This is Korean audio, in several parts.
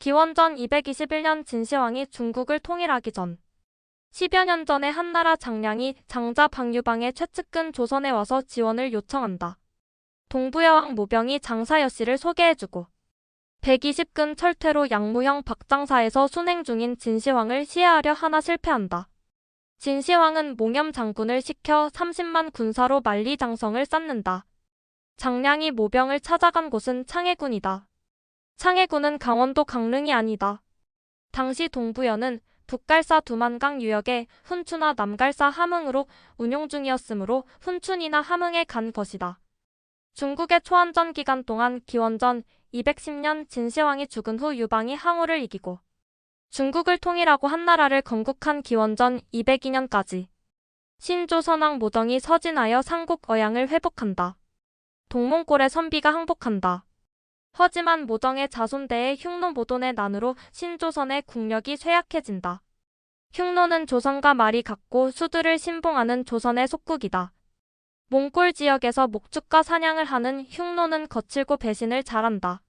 기원전 221년 진시황이 중국을 통일하기 전 10여 년 전에 한나라 장량이 장자 박유방의 최측근 조선에 와서 지원을 요청한다. 동부여왕 모병이 장사여 씨를 소개해주고 120근 철퇴로 양무형 박장사에서 순행 중인 진시황을 시해하려 하나 실패한다. 진시황은 몽염 장군을 시켜 30만 군사로 만리장성을 쌓는다. 장량이 모병을 찾아간 곳은 창해군이다. 창해군은 강원도 강릉이 아니다. 당시 동부여는 북갈사 두만강 유역에 훈춘화 남갈사 함흥으로 운용 중이었으므로 훈춘이나 함흥에 간 것이다. 중국의 초안전 기간 동안 기원전 210년 진시황이 죽은 후 유방이 항우를 이기고 중국을 통일하고 한나라를 건국한 기원전 202년까지 신조선왕 모정이 서진하여 삼국 어양을 회복한다. 동몽골의 선비가 항복한다. 하지만 모정의 자손대의 흉노 모돈의 난으로 신조선의 국력이 쇠약해진다. 흉노는 조선과 말이 같고 수들을 신봉하는 조선의 속국이다. 몽골 지역에서 목축과 사냥을 하는 흉노는 거칠고 배신을 잘한다.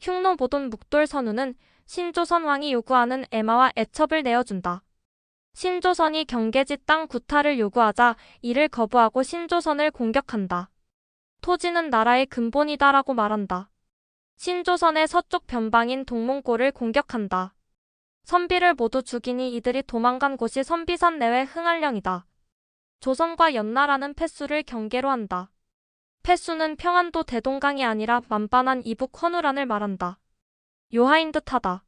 흉노 모돈 묵돌 선우는 신조선 왕이 요구하는 애마와 애첩을 내어준다. 신조선이 경계지 땅 구타를 요구하자 이를 거부하고 신조선을 공격한다. 토지는 나라의 근본이다라고 말한다. 신조선의 서쪽 변방인 동몽골을 공격한다. 선비를 모두 죽이니 이들이 도망간 곳이 선비산 내외 흥할령이다. 조선과 연나라는 패수를 경계로 한다. 패수는 평안도 대동강이 아니라 만반한 이북 헌우란을 말한다. 요하인 듯하다.